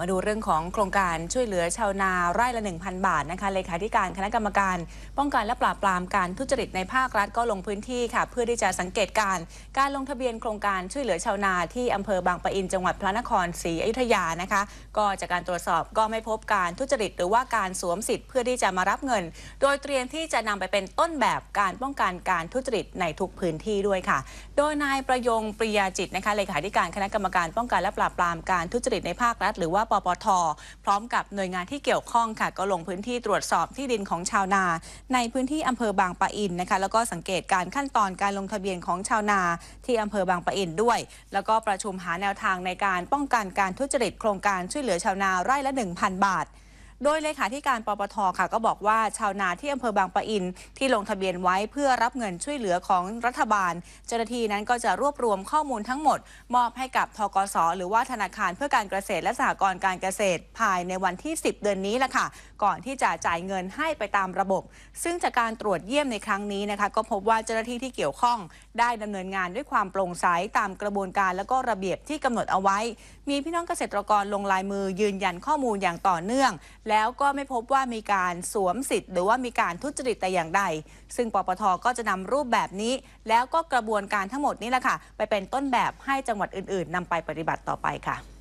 มาดูเรื่องของโครงการช่วยเหลือชาวนาไร่ละ 1,000 บาทนะคะเลขาธิการคณะกรรมการ ป้องกันและปราบปรามการทุจริตในภาครัฐก็ลงพื้นที่ค่ะ เพื่อที่จะสังเกตการ์การลงทะเบียนโครงการช่วยเหลือชาวนาที่อำเภอบางปะอินจังหวัดพระนครศรีอยุธยานะคะ ก็จากการตรวจสอบก็ไม่พบการทุจริต หรือว่าการสวมสิทธิ์เพื่อที่จะมารับเงิน โดยเตรียมที่จะนำไปเป็นต้นแบบการป้องกันการทุจริตในทุกพื้นที่ด้วยค่ะ โดยนายประยงปริยาจิตนะคะเลขาธิการคณะกรรมการป้องกันและปราบปรามการทุจริตในภาครัฐ หรือว่าปปท พร้อมกับหน่วยงานที่เกี่ยวข้องค่ะ ก็ลงพื้นที่ตรวจสอบที่ดินของชาวนา ในพื้นที่อำเภอบางปะอินนะคะ แล้วก็สังเกตการขั้นตอนการลงทะเบียนของชาวนาที่อำเภอบางปะอินด้วย แล้วก็ประชุมหาแนวทางในการป้องกันการทุจริตโครงการช่วยเหลือชาวนาไร่ละ 1,000 บาท โดยเลขาธิการปปทค่ะ ก็บอกว่าชาวนาที่อำเภอบางปะอิน ที่ลงทะเบียนไว้เพื่อรับเงินช่วยเหลือของรัฐบาล เจ้าหน้าที่นั้นก็จะรวบรวมข้อมูลทั้งหมด มอบให้กับทกส หรือว่าธนาคารเพื่อการเกษตรและสหกรณ์การเกษตรภายในวันที่ 10 เดือนนี้แหละค่ะ ก่อนที่จะจ่ายเงินให้ไปตามระบบ ซึ่งจากการตรวจเยี่ยมในครั้งนี้นะคะ ก็พบว่าเจ้าหน้าที่ที่เกี่ยวข้อง ได้ดำเนินงานด้วยความโปร่งใสตามกระบวนการและก็ระเบียบที่กำหนดเอาไว้ มีพี่น้องเกษตรกรลงลายมือยืนยันข้อมูลอย่างต่อเนื่อง แล้วก็ไม่พบว่ามีการสวมสิทธิ์หรือว่ามีการทุจริตแต่อย่างใด ซึ่งปปทก็จะนำรูปแบบนี้ แล้วก็กระบวนการทั้งหมดนี้แหละค่ะ ไปเป็นต้นแบบให้จังหวัดอื่น ๆนำไปปฏิบัติต่อไปค่ะ